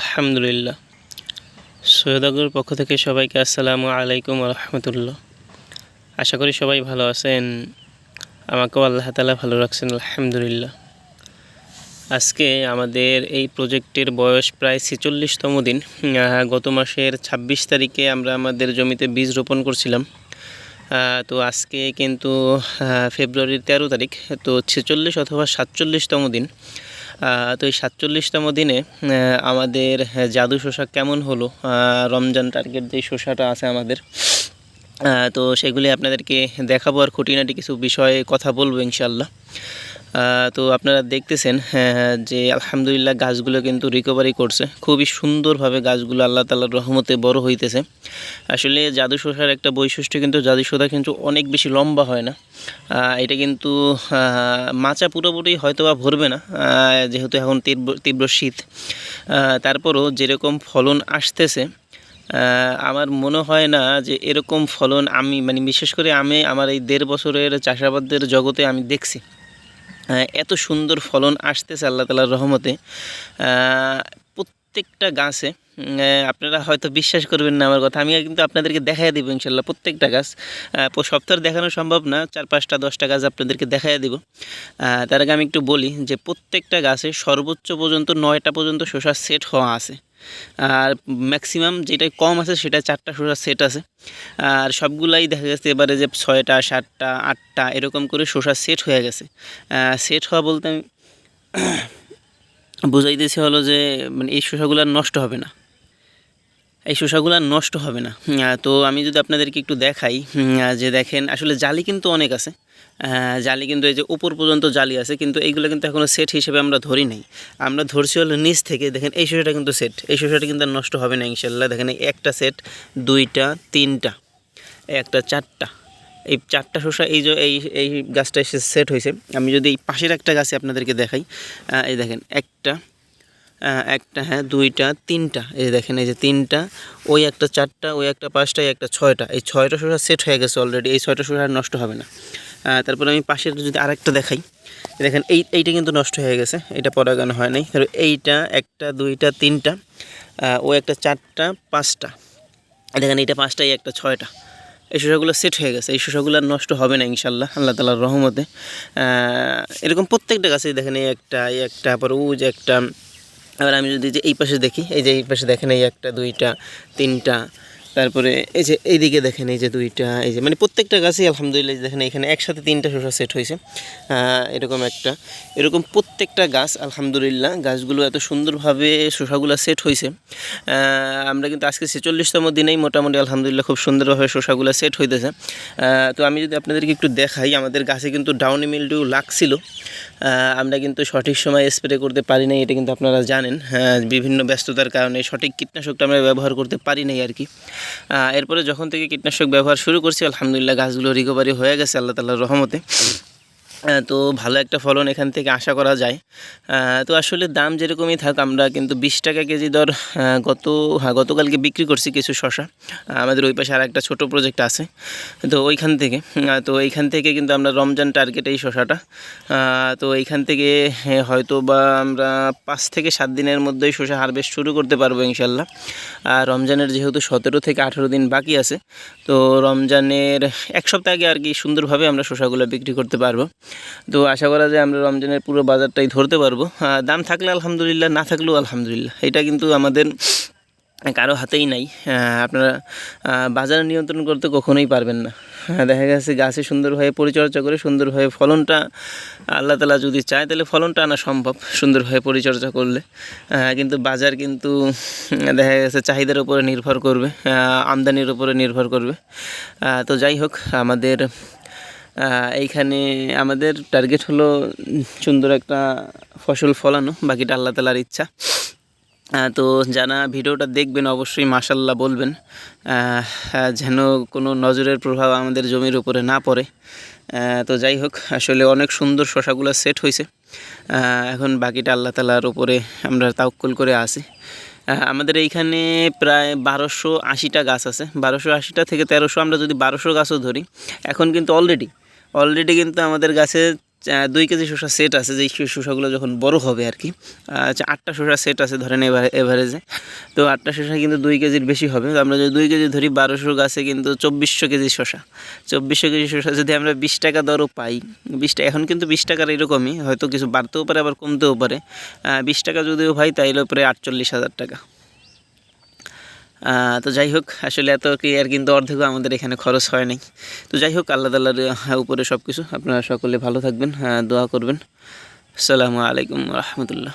আলহামদুলিল্লাহ। সৈয়দাগুর পক্ষ থেকে সবাইকে আসসালামু আলাইকুম রহমতুল্লাহ। আশা করি সবাই ভালো আছেন। আমাকেও আল্লাহ তালা ভালো রাখছেন, আলহামদুলিল্লাহ। আজকে আমাদের এই প্রজেক্টের বয়স প্রায় ছেচল্লিশতম দিন। গত মাসের ২৬ তারিখে আমরা আমাদের জমিতে বীজ রোপণ করছিলাম। তো আজকে কিন্তু ফেব্রুয়ারির তেরো তারিখ, তো ছেচল্লিশ অথবা সাতচল্লিশতম দিন। তো এই সাতচল্লিশতম দিনে আমাদের জাদু শোষা কেমন হলো? রমজান টার্গেট যে শোষাটা আছে আমাদের। তো সেগুলি আপনাদেরকে দেখাবো, আর খুঁটিনাটি কিছু বিষয়ে কথা বলব ইনশাল্লাহ তো আপনারা দেখতেছেন হ্যাঁ, যে আলহামদুলিল্লাহ গাছগুলো কিন্তু রিকভারি করছে। খুবই সুন্দরভাবে গাছগুলো আল্লাহ তালার রহমতে বড় হইতেছে। আসলে জাদু শসার একটা বৈশিষ্ট্য কিন্তু জাদু শসা কিন্তু অনেক বেশি লম্বা হয় না। এটা কিন্তু মাচা পুরোপুরি হয়তো বা ভরবে না যেহেতু এখন তীব্র তীব্র শীত। তারপরও যেরকম ফলন আসতেছে আমার মনে হয় না যে এরকম ফলন আমি মানে বিশেষ করে আমি আমার এই দেড় বছরের চাষাবাদের জগতে আমি দেখছি। এত সুন্দর ফলন আসতেছে আল্লাহ তালার রহমতে। প্রত্যেকটা গাছে আপনারা হয়তো বিশ্বাস করবেন না আমার কথা, আমি কিন্তু আপনাদেরকে দেখাই দেবো ইনশাল্লাহ প্রত্যেকটা গাছ। সপ্তাহে দেখানো সম্ভব না, চার পাঁচটা, দশটা গাছ আপনাদেরকে দেখাই দেবো। তার আগে আমি একটু বলি যে প্রত্যেকটা গাছে সর্বোচ্চ পর্যন্ত নয়টা পর্যন্ত শসার সেট হওয়া আছে। আর ম্যাক্সিমাম যেটা কম আছে সেটা চারটা শসার সেট আছে। আর সবগুলাই দেখা গেছে এবারে যে ছয়টা, সাতটা, আটটা এরকম করে শসার সেট হয়ে গেছে। সেট হওয়া বলতে আমি বুঝাইতেছি হলো যে মানে এই শসাগুলো আর নষ্ট হবে না। এই শসাগুলো নষ্ট হবে না। তো আমি যদি আপনাদেরকে একটু দেখাই যে দেখেন, আসলে জালি কিন্তু অনেক আছে। জালি কিন্তু এই যে উপর পর্যন্ত জালি আছে, কিন্তু এইগুলো কিন্তু এখনও সেট হিসেবে আমরা ধরি নাই। আমরা ধরছি হলো নিচ থেকে, দেখেন এই শসাটা কিন্তু সেট এই শসাটা কিন্তু নষ্ট হবে না ইনশাল্লাহ দেখেন একটা সেট দুইটা, তিনটা, একটা, চারটা। এই চারটা শসা এই যে এই এই গাছটা এসে সেট হয়েছে। আমি যদি এই পাশের একটা গাছে আপনাদেরকে দেখাই এই দেখেন, একটা একটা হ্যাঁ দুইটা, তিনটা। এই দেখেন, এই যে তিনটা, ওই একটা চারটা, ওই একটা পাঁচটা একটা ছয়টা। এই ছয়টা শসা সেট হয়ে গেছে অলরেডি এই ছয়টা শসা আর নষ্ট হবে না। তারপরে আমি পাশের যদি আরেকটা দেখাই, দেখেন, এই, এইটা কিন্তু নষ্ট হয়ে গেছে, এটা পরাগানো হয় নাই। তারপর এইটা, একটা, দুইটা, তিনটা ও একটা চারটা, পাঁচটা। দেখেন, এইটা পাঁচটা, এই একটা ছয়টা। এই শসাগুলো সেট হয়ে গেছে, এই শসাগুলো আর নষ্ট হবে না ইনশাল্লাহ আল্লাহ তালার রহমতে। এরকম প্রত্যেকটা গাছে দেখেন, এই একটা এই একটা ও যে একটা আবার আমি যদি যে এই পাশে দেখি, এই যে এই পাশে দেখেন এই একটা, দুইটা, তিনটা তারপরে এই যে এইদিকে দেখেন এই যে দুইটা এই যে মানে প্রত্যেকটা গাছই আলহামদুলিল্লাহ দেখেন এখানে একসাথে তিনটা শসা সেট হয়েছে। এরকম একটা এরকম প্রত্যেকটা গাছ আলহামদুলিল্লাহ গাছগুলো এত সুন্দরভাবে শসাগুলো সেট হয়েছে। আমরা কিন্তু আজকে ছেচল্লিশতম দিনেই মোটামুটি আলহামদুলিল্লাহ খুব সুন্দরভাবে শসাগুলো সেট হইতেছে। তো আমি যদি আপনাদেরকে একটু দেখাই আমাদের গাছে কিন্তু ডাউনি মিলডিউ লাগছিল। আমরা কিন্তু সঠিক সময় স্প্রে করতে পারি নাই এটা কিন্তু আপনারা জানেন। হ্যাঁ, বিভিন্ন ব্যস্ততার কারণে সঠিক কীটনাশকটা আমরা ব্যবহার করতে পারি নাই আর কি। এরপরে যখন থেকে কীটনাশক ব্যবহার শুরু করছি, আলহামদুলিল্লাহ গাছগুলো রিকভারি হয়ে গেছে আল্লাহ তাল্লাহর রহমতে। তো ভালো একটা ফলন এখান থেকে আশা করা যায়। তো আসলে দাম যেরকমই থাক আমরা কিন্তু বিশ টাকা কেজি আহ, গত হ্যাঁ গতকালকে বিক্রি করছি কিছু শশা। আমাদের ওই পাশে আর একটা ছোটো প্রজেক্ট আছে। তো ওইখান থেকে তো এইখান থেকে কিন্তু আমরা রমজান টার্গেট এই শশাটা। তো এইখান থেকে হ্যাঁ, হয়তো বা আমরা পাঁচ থেকে সাত দিনের মধ্যেই শসা হারভেস্ট শুরু করতে পারব ইনশাল্লাহ। আর রমজানের যেহেতু সতেরো থেকে আঠেরো দিন বাকি আছে তো রমজানের এক সপ্তাহ আগে আর কি সুন্দরভাবে আমরা শসাগুলো বিক্রি করতে পারব। তো আশা করা যায় আমরা রমজানের পুরো বাজারটাই ধরতে পারব। দাম থাকলে আলহামদুলিল্লাহ, না থাকলেও আলহামদুলিল্লাহ। এটা কিন্তু আমাদের কারও হাতেই নাই। আপনারা বাজার নিয়ন্ত্রণ করতে কখনোই পারবেন না। দেখা গেছে গাছে সুন্দরভাবে পরিচর্যা করে, সুন্দরভাবে ফলনটা আল্লাহ তালা যদি চায়, তাহলে ফলনটা আনা সম্ভব সুন্দরভাবে পরিচর্যা করলে। কিন্তু বাজার কিন্তু দেখা গেছে চাহিদার উপরে নির্ভর করবে আমদানির উপরে নির্ভর করবে। তো যাই হোক, আমাদের এইখানে আমাদের টার্গেট হলো সুন্দর একটা ফসল ফলানো, বাকিটা আল্লাহ তালার ইচ্ছা। তো যারা ভিডিওটা দেখবেন অবশ্যই মাসাল্লাহ বলবেন যেন কোনো নজরের প্রভাব আমাদের জমির উপরে না পড়ে। তো যাই হোক, আসলে অনেক সুন্দর শশাগুলো সেট হয়েছে এখন বাকিটা আল্লাহ তালার উপরে আমরা তাওকুল করে আসি। আমাদের এইখানে প্রায় বারোশো আশিটা গাছ আছে। বারোশো আশিটা থেকে তেরোশো, আমরা যদি বারোশো গাছও ধরি, এখন কিন্তু অলরেডি অলরেডি কিন্তু আমাদের গাছে দুই কেজি শসা সেট আছে যে শসাগুলো যখন বড় হবে আর কি আচ্ছা আটটা শসা সেট আছে, ধরেন এভারে এভারেজে। তো আটটা শসা কিন্তু দুই কেজির বেশি হবে। তো আমরা যদি দুই কেজি ধরি, বারোশো গাছে কিন্তু চব্বিশশো কেজি শসা। চব্বিশশো কেজি শসা যদি আমরা বিশ টাকা দরও পাই, বিশ টাকা এখন কিন্তু বিশ টাকার এরকমই, হয়তো কিছু বাড়তেও পারে, আবার কমতেও পারে। বিশ টাকা যদিও ভাই তাইলে প্রায় আটচল্লিশ হাজার টাকা। তো যাই হোক, আসলে এত কি আর কিন্তু অর্ধেকও আমাদের এখানে খরচ হয় নাই। তো যাই হোক, আল্লাহ তাল্লার উপরে সব কিছু আপনারা সকলে ভালো থাকবেন দোয়া করবেন। আসসালামু আলাইকুম রহমতুল্লাহ।